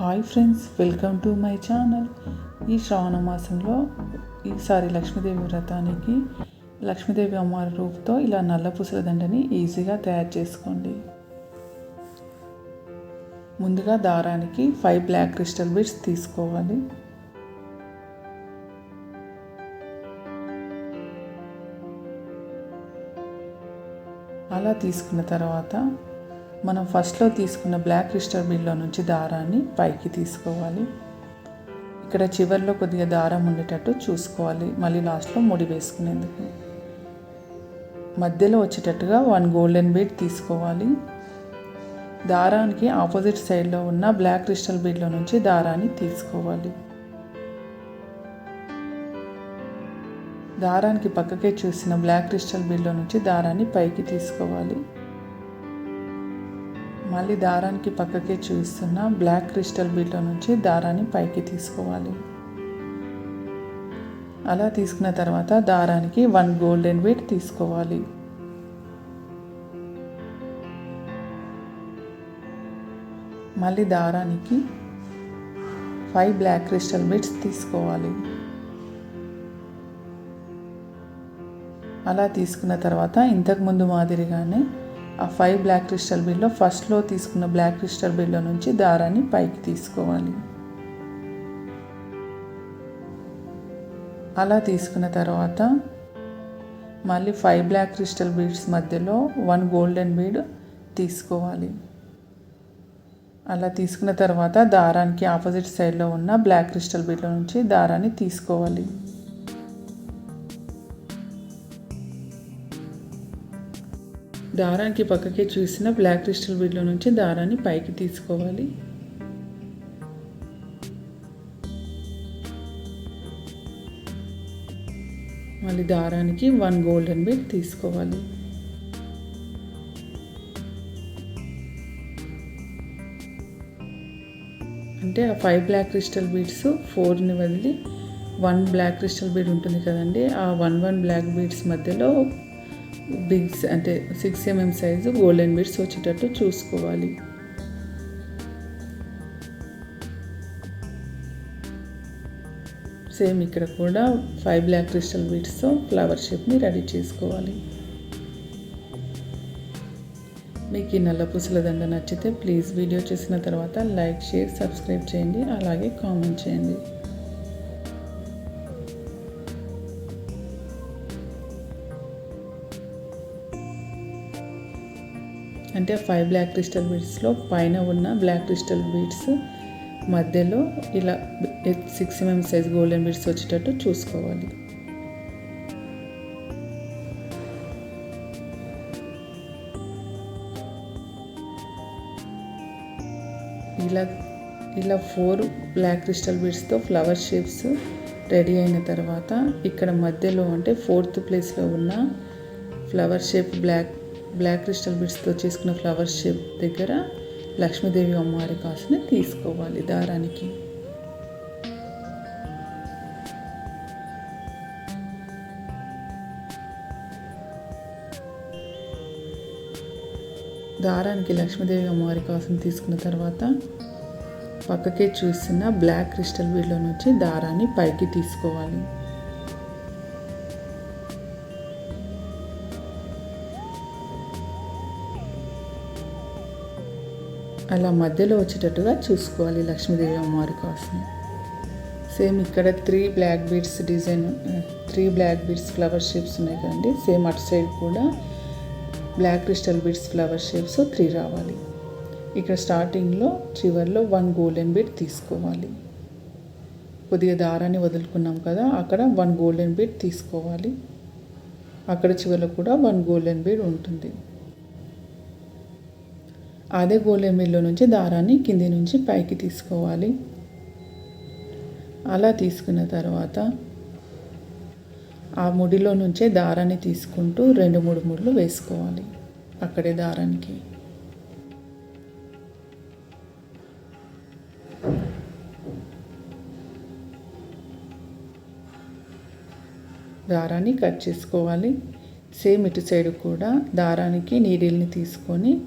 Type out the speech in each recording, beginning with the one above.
Hi friends welcome to my channel. ఈ శ్రావణ మాసంలో ఈసారి లక్ష్మీదేవి వ్రతానికి లక్ష్మీదేవి అమ్మవారి రూపుతో ఇలా నల్ల పూసల దండని ఈజీగా తయారు చేసుకోండి. ముందుగా దారానికి ఫైవ్ బ్లాక్ క్రిస్టల్ బీడ్స్ తీసుకోవాలి. అలా తీసుకున్న తర్వాత మనం ఫస్ట్లో తీసుకున్న బ్లాక్ క్రిస్టల్ బిల్లో నుంచి దారాన్ని పైకి తీసుకోవాలి. ఇక్కడ చివరిలో కొద్దిగా దారం ఉండేటట్టు చూసుకోవాలి. మళ్ళీ లాస్ట్లో ముడి వేసుకునేందుకు. మధ్యలో వచ్చేటట్టుగా వన్ గోల్డెన్ బీడ్ తీసుకోవాలి. దారానికి ఆపోజిట్ సైడ్లో ఉన్న బ్లాక్ క్రిస్టల్ బీడ్లో నుంచి దారాన్ని తీసుకోవాలి. దారానికి పక్కకే చూసిన బ్లాక్ క్రిస్టల్ బీడ్లో నుంచి దారాన్ని పైకి తీసుకోవాలి. మళ్ళీ దారానికి పక్కకే చూస్తున్న బ్లాక్ క్రిస్టల్ బీట్లో నుంచి దారాన్ని పైకి తీసుకోవాలి. అలా తీసుకున్న తర్వాత దారానికి వన్ గోల్డెన్ బీట్ తీసుకోవాలి. మళ్ళీ దారానికి ఫైవ్ బ్లాక్ క్రిస్టల్ బీట్స్ తీసుకోవాలి. అలా తీసుకున్న తర్వాత ఇంతకుముందు మాదిరిగానే ఆ ఫైవ్ బ్లాక్ క్రిస్టల్ బిల్లో ఫస్ట్లో తీసుకున్న బ్లాక్ క్రిస్టల్ బిల్లో నుంచి దారాన్ని పైకి తీసుకోవాలి. అలా తీసుకున్న తర్వాత మళ్ళీ ఫైవ్ బ్లాక్ క్రిస్టల్ బీడ్స్ మధ్యలో వన్ గోల్డెన్ బీడ్ తీసుకోవాలి. అలా తీసుకున్న తర్వాత దారానికి ఆపోజిట్ సైడ్లో ఉన్న బ్లాక్ క్రిస్టల్ బీడ్లో నుంచి దారాన్ని తీసుకోవాలి. దారానికి పక్కకే చూసిన బ్లాక్ క్రిస్టల్ బీడ్లో నుంచి దారాన్ని పైకి తీసుకోవాలి. మళ్ళీ దారానికి వన్ గోల్డెన్ బీడ్ తీసుకోవాలి. అంటే ఆ ఫైవ్ బ్లాక్ క్రిస్టల్ బీడ్స్ ఫోర్ని వదిలి వన్ బ్లాక్ క్రిస్టల్ బీడ్ ఉంటుంది కదండి. ఆ వన్ వన్ బ్లాక్ బీడ్స్ మధ్యలో బిగ్స్ అంటే six MM size golden beads వచ్చేటట్టు చూసుకోవాలి. సేమ్ ఇక్కడ కూడా ఫైవ్ బ్లాక్ క్రిస్టల్ బీడ్స్తో ఫ్లవర్ షేప్ని రెడీ చేసుకోవాలి. మీకు ఈ నల్ల పూసల దండ నచ్చితే ప్లీజ్ వీడియో చూసిన తర్వాత లైక్ షేర్ సబ్స్క్రైబ్ చేయండి. అలాగే కామెంట్ చేయండి. అంటే ఫైవ్ బ్లాక్ క్రిస్టల్ బీడ్స్లో పైన ఉన్న బ్లాక్ క్రిస్టల్ బీడ్స్ మధ్యలో ఇలా six MM size golden beads వచ్చేటట్టు చూసుకోవాలి. ఇలా ఇలా ఫోర్ బ్లాక్ క్రిస్టల్ బీడ్స్తో ఫ్లవర్ షేప్స్ రెడీ అయిన తర్వాత ఇక్కడ మధ్యలో అంటే ఫోర్త్ ప్లేస్లో ఉన్న flower shape black black crystal బిడ్స్తో చేసుకున్న ఫ్లవర్ షేప్ దగ్గర లక్ష్మీదేవి అమ్మవారి కాసుని తీసుకోవాలి దారానికి. దారానికి లక్ష్మీదేవి అమ్మవారి కాసుని తీసుకున్న తర్వాత పక్కకే చూసిన బ్లాక్ క్రిస్టల్ బీడ్లో నుంచి దారాన్ని పైకి తీసుకోవాలి. అలా మధ్యలో వచ్చేటట్టుగా చూసుకోవాలి లక్ష్మీదేవి అమ్మవారి కోసం. సేమ్ ఇక్కడ three black beads design three black beads flower shapes ఉన్నాయి కదండి. సేమ్ అటు సైడ్ కూడా black crystal beads flower shapes three రావాలి. ఇక్కడ స్టార్టింగ్లో చివరిలో వన్ గోల్డెన్ బీడ్ తీసుకోవాలి. కొద్దిగా దారాన్ని వదులుకున్నాం కదా అక్కడ వన్ గోల్డెన్ బీడ్ తీసుకోవాలి. అక్కడ చివరిలో కూడా వన్ గోల్డెన్ బీడ్ ఉంటుంది. అదే గోల్డెన్ మిల్లు నుంచి దారాన్ని కింది నుంచి పైకి తీసుకోవాలి. అలా తీసుకున్న తర్వాత ఆ ముడిలో నుంచే దారాన్ని తీసుకుంటూ రెండు మూడు ముడులు వేసుకోవాలి అక్కడే దారానికి. దారాన్ని కట్ చేసుకోవాలి. సేమ్ ఇటు సైడ్ కూడా దారానికి నీడిల్ని తీసుకొని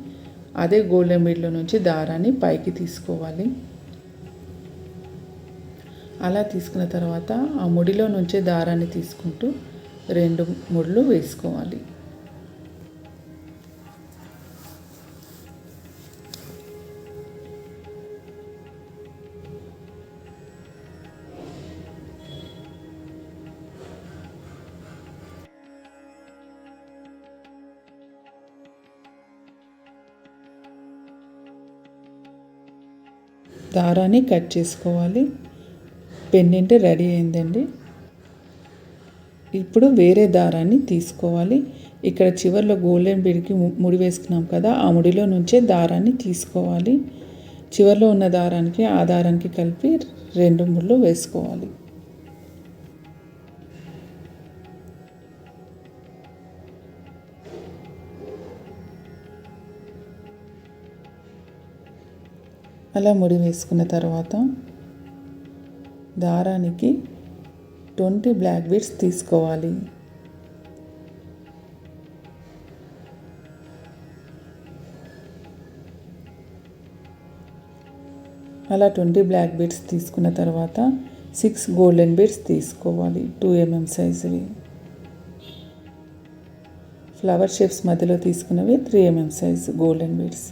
అదే గోల్డెన్ బీడ్లో నుంచి దారాన్ని పైకి తీసుకోవాలి. అలా తీసుకున్న తర్వాత ఆ ముడిలో నుంచే దారాన్ని తీసుకుంటూ రెండు ముడ్లు వేసుకోవాలి. దారాన్ని కట్ చేసుకోవాలి. పెండెంట్ రెడీ అయిందండి. ఇప్పుడు వేరే దారాన్ని తీసుకోవాలి. ఇక్కడ చివరిలో గోల్డెన్ బీడ్కి ముడి వేసుకున్నాం కదా ఆ ముడిలో నుంచే దారాన్ని తీసుకోవాలి. చివరిలో ఉన్న దారానికి ఆ దారానికి కలిపి రెండు ముళ్ళు వేసుకోవాలి. అలా ముడి వేసుకున్న తర్వాత దారానికి ట్వంటీ బ్లాక్ బీడ్స్ తీసుకోవాలి. అలా ట్వంటీ బ్లాక్ బీడ్స్ తీసుకున్న తర్వాత సిక్స్ గోల్డెన్ బీడ్స్ తీసుకోవాలి టూ ఎంఎం సైజువి. ఫ్లవర్ షేప్స్ మధ్యలో తీసుకున్నవి three MM size golden beads.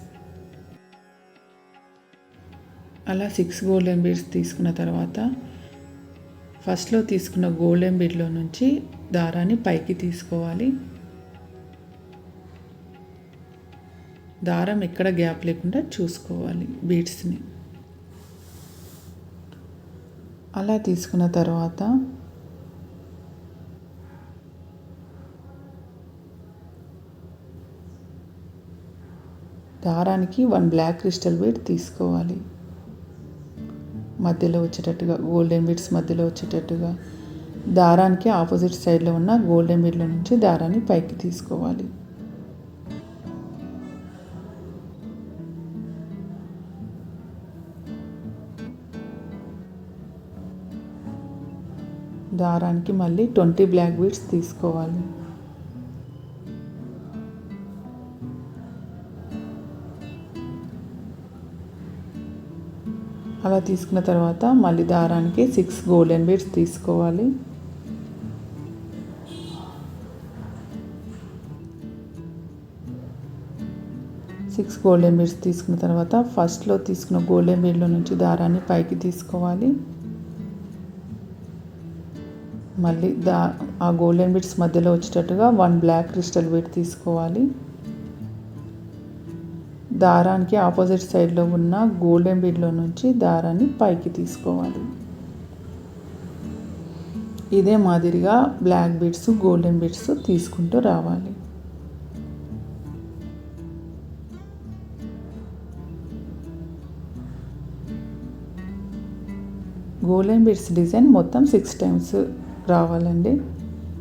అలా సిక్స్ గోల్డెన్ బీడ్స్ తీసుకున్న తర్వాత ఫస్ట్లో తీసుకున్న గోల్డెన్ బీడ్లో నుంచి దారాన్ని పైకి తీసుకోవాలి. దారం ఎక్కడ గ్యాప్ లేకుండా చూసుకోవాలి బీడ్స్ని అలా తీసుకున్న తర్వాత దారానికి వన్ బ్లాక్ క్రిస్టల్ బీడ్ తీసుకోవాలి. మధ్యలో వచ్చేటట్టుగా గోల్డెన్ బీడ్స్ మధ్యలో వచ్చేటట్టుగా. దారానికి ఆపోజిట్ సైడ్లో ఉన్న గోల్డెన్ బీడ్ల నుంచి దారాన్ని పైకి తీసుకోవాలి. దారానికి మళ్ళీ ట్వంటీ బ్లాక్ బీడ్స్ తీసుకోవాలి. అలా తీసుకున్న తర్వాత మళ్ళీ దారానికి సిక్స్ గోల్డెన్ బీడ్స్ తీసుకోవాలి. సిక్స్ గోల్డెన్ బీడ్స్ తీసుకున్న తర్వాత ఫస్ట్లో తీసుకున్న గోల్డెన్ బీడ్లో నుంచి దారాన్ని పైకి తీసుకోవాలి. మళ్ళీ దా ఆ గోల్డెన్ బీడ్స్ మధ్యలో వచ్చేటట్టుగా వన్ బ్లాక్ క్రిస్టల్ బీడ్ తీసుకోవాలి. దారానికి ఆపోజిట్ సైడ్లో ఉన్న గోల్డెన్ బీడ్లో నుంచి దారాన్ని పైకి తీసుకోవాలి. ఇదే మాదిరిగా బ్లాక్ బీడ్స్ గోల్డెన్ బీడ్స్ తీసుకుంటూ రావాలి. గోల్డెన్ బీడ్స్ డిజైన్ మొత్తం సిక్స్ టైమ్స్ రావాలండి.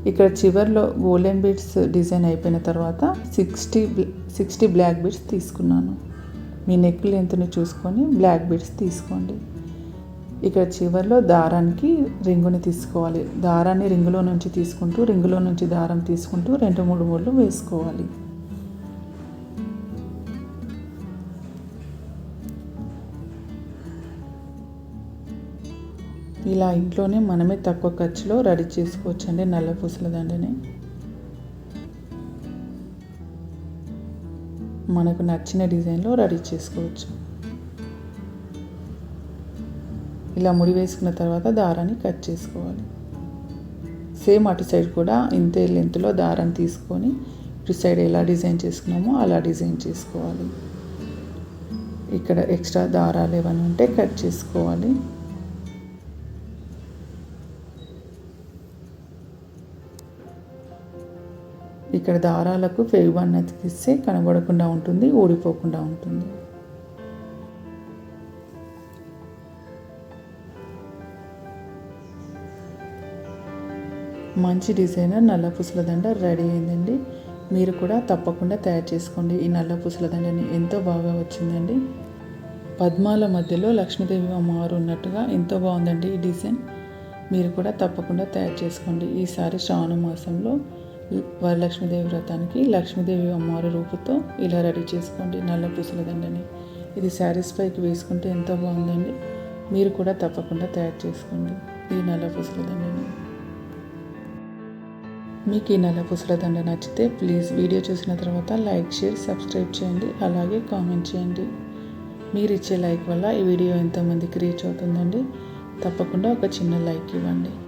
ఇక్కడ చివరిలో గోల్డెన్ బీడ్స్ డిజైన్ అయిపోయిన తర్వాత సిక్స్టీ సిక్స్టీ బ్లాక్ బీడ్స్ తీసుకున్నాను. మీ నెక్ లెంత్ని చూసుకొని బ్లాక్ బీడ్స్ తీసుకోండి. ఇక్కడ చివరిలో దారానికి రింగుని తీసుకోవాలి. దారాన్ని రింగులో నుంచి తీసుకుంటూ రింగులో నుంచి దారం తీసుకుంటూ రెండు మూడు మూడు వేసుకోవాలి. ఇలా ఇంట్లోనే మనమే తక్కువ ఖర్చులో రెడీ చేసుకోవచ్చండి నల్ల పూసల దండని. మనకు నచ్చిన డిజైన్లో రెడీ చేసుకోవచ్చు. ఇలా ముడి వేసుకున్న తర్వాత దారాన్ని కట్ చేసుకోవాలి. సేమ్ అటు సైడ్ కూడా ఇంతే లెంత్లో దారం తీసుకొని ఇటు సైడ్ ఎలా డిజైన్ చేసుకున్నామో అలా డిజైన్ చేసుకోవాలి. ఇక్కడ ఎక్స్ట్రా దారాలు ఏమైనా ఉంటే కట్ చేసుకోవాలి. ఇక్కడ దారాలకు ఫెవిబాన్ అతికిస్తే కనబడకుండా ఉంటుంది ఊడిపోకుండా ఉంటుంది. మంచి డిజైనర్ నల్ల పూసల దండ రెడీ అయిందండి. మీరు కూడా తప్పకుండా తయారు చేసుకోండి. ఈ నల్ల పూసల దండని ఎంతో బాగా వచ్చిందండి. పద్మాల మధ్యలో లక్ష్మీదేవి అమ్మవారు ఉన్నట్టుగా ఎంతో బాగుందండి ఈ డిజైన్. మీరు కూడా తప్పకుండా తయారు చేసుకోండి. ఈసారి శ్రావణ మాసంలో వరలక్ష్మీదేవి వ్రతానికి లక్ష్మీదేవి అమ్మవారి రూపుతో ఇలా రెడీ చేసుకోండి. నల్ల పూసల దండని. ఇది శారీస్ పైకి వేసుకుంటే ఎంతో బాగుందండి. మీరు కూడా తప్పకుండా తయారు చేసుకోండి. ఈ నల్ల పూసల దండని. మీకు ఈ నల్ల పూసల దండ నచ్చితే ప్లీజ్ వీడియో చూసిన తర్వాత లైక్ షేర్ సబ్స్క్రైబ్ చేయండి. అలాగే కామెంట్ చేయండి. మీరు ఇచ్చే లైక్ వల్ల ఈ వీడియో ఎంతోమందికి రీచ్ అవుతుందండి. తప్పకుండా ఒక చిన్న లైక్ ఇవ్వండి.